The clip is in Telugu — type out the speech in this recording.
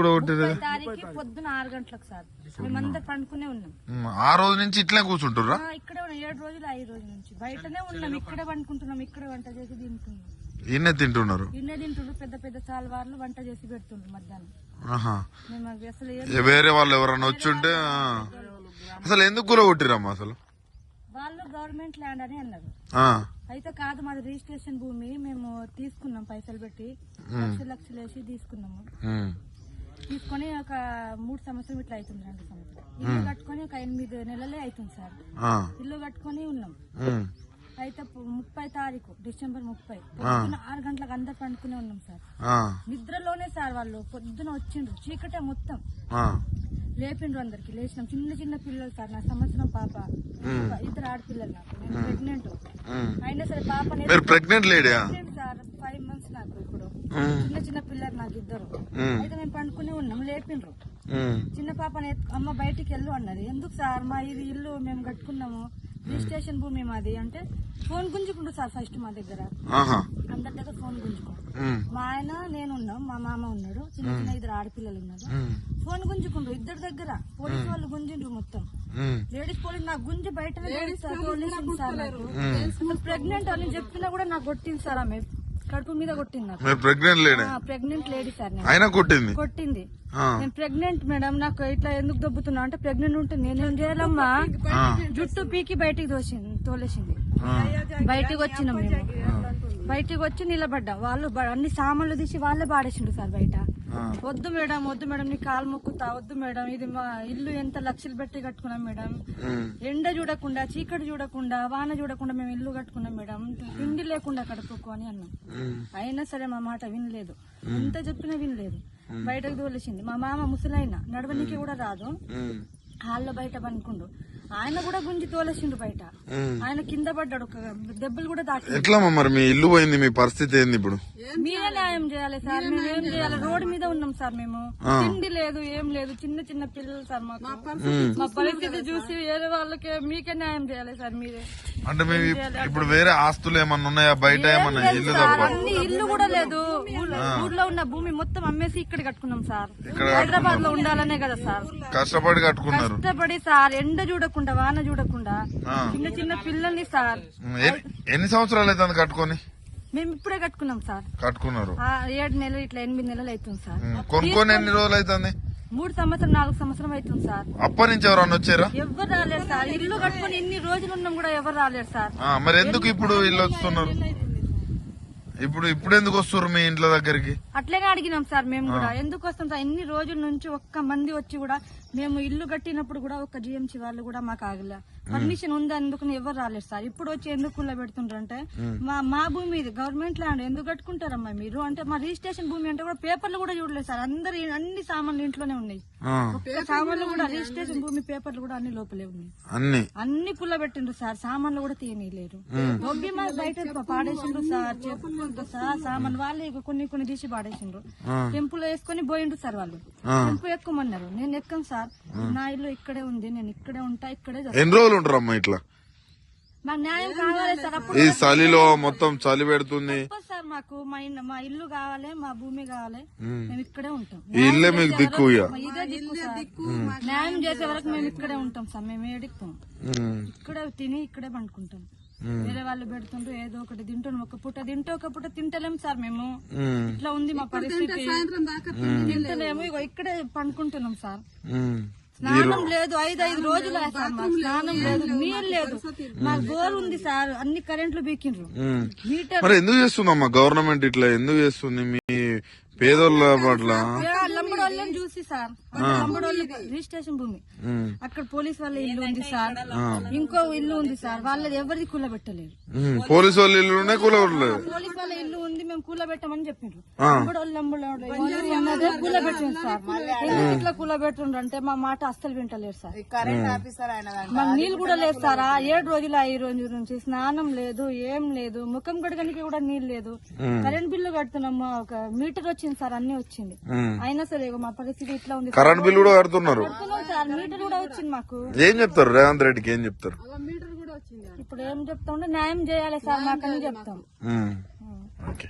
కూడా ముప్పై తారీఖు పొద్దున ఆరు గంటలకు సార్. మేమందరం పండుకునే ఉన్నాం. ఆ రోజు నుంచి ఇట్లే కూర్చుంటుర్రా? ఇక్కడే ఉన్నాం. ఏడు రోజులు ఐదు రోజుల నుంచి. బయటనే ఉన్నాం. ఇక్కడే పండుకుంటున్నాం. ఇక్కడే వంట చేసి తింటున్నాం. ఈయనే తింటున్నారు? ఇన్నే తింటుండ్రు పెద్ద పెద్ద సాల్వార్లు వంట చేసి పెడుతుండ్రు మధ్యాహ్నం. వేరే వాళ్ళు ఎవరైనా వచ్చుంటే. అసలు ఎందుకు కూల కొట్టిరమ్మా అసలు? వాళ్ళు గవర్నమెంట్ ల్యాండ్ అని అన్నారు. అయితే కాదు మాది రిజిస్ట్రేషన్ భూమి. మేము తీసుకున్నాం పైసలు పెట్టి. లక్షలు లక్షలు వేసి తీసుకున్నాము. తీసుకొని ఒక మూడు సంవత్సరం ఇట్లా అవుతుంది రెండు సంవత్సరం ఇల్లు కట్టుకొని ఒక ఎనిమిది నెలలే అవుతుంది సార్. ఇల్లు కట్టుకొని ఉన్నాం. అయితే ముప్పై తారీఖు డిసెంబర్ ముప్పై. పొద్దున ఆరు గంటలకు అందరు పండుకునే ఉన్నాం సార్. నిద్రలోనే సార్ వాళ్ళు పొద్దున వచ్చిండ్రు. చీకటే మొత్తం. లేపిండ్రు అందరికి లేచినాం. చిన్న చిన్న పిల్లలు సార్ నా సంవత్సరం పాప. ఇద్దరు ఆడపిల్లలు నాకు. నేను ప్రెగ్నెంట్. అయినా సరే పాప ప్రెగ్నెంట్ సార్ ఫైవ్ మంత్స్ నాకు ఇప్పుడు ఉమ్, చిన్న చిన్న పిల్లలు నాకు ఇద్దరు. అయితే మేము పండుకునే ఉన్నాం లేపిండ్రు చిన్న పాపని అమ్మ బయటికి వెళ్ళు అన్నది. ఎందుకు సార్ మా ఇది ఇల్లు మేము కట్టుకున్నాము. రిజిస్ట్రేషన్ భూమి మాది అంటే ఫోన్ గుంజుకుంటు సార్ ఫస్ట్ మా దగ్గర. అందరి దగ్గర ఫోన్ గుంజుకుంటు ఉమ్, మా ఆయన నేను ఉన్నాం మా మామ ఉన్నాడు చిన్న చిన్న ఇద్దరు ఆడపిల్లలు ఉన్నారు. ఫోన్ గుంజుకుండ్రు ఇద్దరి దగ్గర. పోలీసు వాళ్ళు గుంజిండ్రు మొత్తం. లేడీస్ పోలీస్ నాకు గుంజి బయట సార్ ప్రెగ్నెంట్ అని చెప్పినా కూడా నాకు కొట్టింది సార్ ఆమె. కడుపు మీద కొట్టింది నాకు. మీరు ప్రెగ్నెంట్ లేడే ప్రెగ్నెంట్ లేడీ సార్ నేను. అయినా కొట్టింది? కొట్టింది. ఆ, నేను ప్రెగ్నెంట్ మేడం నాకు ఇట్లా ఎందుకు దొబ్బుతున్నా అంటే ప్రెగ్నెంట్ ఉంటే నేనేం చేయాలమ్మా? జుట్టు పీకి బయటికి తోసింది తోలేసింది. బయటికి వచ్చినాం మేము. బయటికి వచ్చి నిలబడ్డాం. వాళ్ళు అన్ని సామాన్లు తీసి వాళ్ళే పాడేసిండు సార్ బయట. వద్దు మేడం వద్దు మేడం నీ కాలు మొక్కుతా వద్దు మేడం ఇది మా ఇల్లు ఎంత లక్షలు పెట్టి కట్టుకున్నాం మేడం. ఎండ చూడకుండా చీకటి చూడకుండా వాన చూడకుండా మేము ఇల్లు కట్టుకున్నాం మేడం. తిండి లేకుండా కడుపుకో అని అన్నాం. అయినా సరే మా మాట వినలేదు. ఎంత చెప్పినా వినలేదు. బయటకు తోలేసింది. మా మామ ముసలైన నడవనికి కూడా రాదు. హాల్లో బయట పనుకుండు. ఆయన కూడా గుంజి తోలేసిండు బయట. ఆయన కింద పడ్డాడు దెబ్బలు కూడా తాకి ఎట్లా మరి మీ ఇల్లు పోయింది మీ పరిస్థితి ఏంది ఇప్పుడు మీరే న్యాయం చేయాలి సార్. మేము ఏం చేయాలి? రోడ్డు మీద ఉన్నాం సార్ మేము. తిండి లేదు ఏం లేదు. చిన్న చిన్న పిల్లలు సార్ మాకు. మా పరిస్థితి చూసి వేరే వాళ్ళకి మీకే న్యాయం చేయాలి సార్ మీరే. అంటే మేము ఇప్పుడు వేరే ఆస్తులు ఏమన్నా ఉన్నాయా? బయట ఏమన్నా ఇల్లు తప్ప అన్ని ఇల్లు కూడా లేదు. ఊర్లో- ఉన్న భూమి మొత్తం అమ్మేసి ఇక్కడ కట్టుకున్నాం సార్. హైదరాబాద్లో ఉండాలనే కదా సార్. కష్టపడి కట్టుకున్నారు. కష్టపడి సార్ ఎండ చూడకుండా వాన చూడకుండా. చిన్న చిన్న పిల్లల్ని సార్. ఎన్ని- సంవత్సరాలు అవుతుంది కట్టుకొని? మేము ఇప్పుడే కట్టుకున్నాం సార్. కట్టుకున్నారు. ఆ, ఏడు నెలలు ఇట్లా ఎనిమిది నెలలు అవుతుంది సార్. ఉమ్, కొనుక్కొని ఎన్ని రోజులు అవుతుంది మూడు సంవత్సరం నాలుగు సంవత్సరం అవుతుంది సార్. అప్పటి నుంచి ఎవరన్నా వచ్చారా? ఎవరు రాలేరు సార్. ఇల్లు కట్టుకొని ఇన్ని రోజులు ఉన్నాం కూడా ఎవరు రాలేరు సార్. ఆ, మరి ఎందుకు ఇప్పుడు ఇల్లు వస్తున్నారు? ఇప్పుడు ఇప్పుడు ఎందుకు వస్తున్నారు మీ ఇంట్లో దగ్గరికి? అట్లనే అడిగినాం సార్ మేము కూడా. ఎందుకు వస్తాం సార్? ఇన్ని రోజుల నుంచి ఒక్క మంది వచ్చి కూడా మేము ఇల్లు కట్టినప్పుడు కూడా ఒక్క జిఎంసీ వాళ్ళు కూడా మాకు ఆగలే. పర్మిషన్ ఉంది అందుకు ఎవరు రాలేదు సార్. ఇప్పుడు వచ్చి ఎందుకు కుల్ల పెడుతుండ్రు అంటే మా మా భూమి ఇది గవర్నమెంట్ ల్యాండ్ ఎందుకు కట్టుకుంటారమ్మా మీరు? అంటే మా రిజిస్ట్రేషన్ భూమి అంటే కూడా పేపర్లు కూడా చూడలేదు సార్. అందరు అన్ని సామాన్లు ఇంట్లోనే ఉన్నాయి. సామాన్లు కూడా రిజిస్ట్రేషన్ భూమి పేపర్లు కూడా అన్ని లోపలే ఉన్నాయి. అన్ని. అన్ని పుల్ల పెట్టిండ్రు సార్. సామాన్లు కూడా తీయనీయలేరు దొబ్బి మా బయట పాడేసిండ్రు సార్. చెప్పులతో సహా సామాన్ వాళ్ళు కొన్ని కొన్ని తీసి పాడేసిండ్రు. టెంపుల్ వేసుకొని పోయిండ్రు సార్ వాళ్ళు. టెంపు ఎక్కమన్నారు. నేను ఎక్కను సార్. నా ఇల్లు ఇక్కడే ఉంది. నేను ఇక్కడే ఉంటా ఇక్కడే. ఎన్ని రోజులు ఉంటారమ్మా ఇట్లా? మాకు న్యాయం కావాలి సార్. అప్పుడు ఈ చలిలో మొత్తం చలి పెడుతుంది. సార్ మాకు. మా ఇన్- మా ఇల్లు కావాలి మా భూమి కావాలి. మేము. ఇక్కడే ఉంటాం. ఈ ఇల్లే మీకు దిక్కు ఇక. మా ఇదే దిక్కు సార్. న్యాయం చేసే వరకు మేము ఇక్కడే ఉంటాం సార్. మేము ఉమ్, ఇక్కడే తిని ఇక్కడే పండుకుంటాం. వేరే వాళ్ళు పెడుతుంటూ ఏదో ఒకటి తింటున్నాం ఒక పూట తింటే ఒక పూట తింటలేం సార్ మేము. ఇట్లా ఉంది మా పరిస్థితి. తింటలేము ఇగో ఇక్కడే పండుకుంటున్నాం సార్. స్నానం లేదు ఐదు ఐదు రోజులు స్నానం లేదు నీళ్ళు లేదు మాకు బోర్ ఉంది సార్ అన్ని కరెంట్లు బీకిండ్రు. మరి ఎందుకు చేస్తుందమ్మా గవర్నమెంట్ ఇట్లా? ఎందుకు చేస్తుంది మీ పేదోళ్ళ పట్ల? లంబడోళ్ళని చూసి సార్. రిజిస్ట్రేషన్ భూమి. అక్కడ పోలీస్ వాళ్ళ ఇల్లు ఉంది సార్. ఇంకో ఇల్లు ఉంది సార్. వాళ్ళది ఎవరిది కూలబెట్టలేదు. పోలీసు వాళ్ళు ఇల్లు పోలీస్ వాళ్ళ ఇల్లు ఉంది మేము కూలబెట్టమని చెప్పిండ్రు ఉన్నదే కూలబెట్టింది సార్. ఇట్లా కూలబెట్టిండ్రు అంటే మా మాట అస్సలు వింటలేరు సార్. కరెంట్ ఆఫీసర్ ఆయన మాకు నీళ్ళు కూడా లేదు సార్. ఏడు రోజులు ఆ ఈ రోజు నుంచి స్నానం లేదు ఏం లేదు. ముఖం కడగడానికి కూడా నీళ్ళు లేదు. కరెంట్ బిల్లు కడుతున్నాము. ఒక మీటర్ వచ్చింది సార్ అన్ని వచ్చింది. అయినా సరే మా పరిస్థితి ఇట్లా ఉంది? కరెంట్ బిల్ కూడా కడుతున్నారు. కడుతున్నాం సార్. మీటర్ కూడా వచ్చింది మాకు. ఏం చెప్తారు రేవంత్ రెడ్డికి? ఏం చెప్తారు? ఇప్పుడు ఏం చెప్తాం న్యాయం చేయాలి సార్ మాకని చెప్తాం. ఓకే.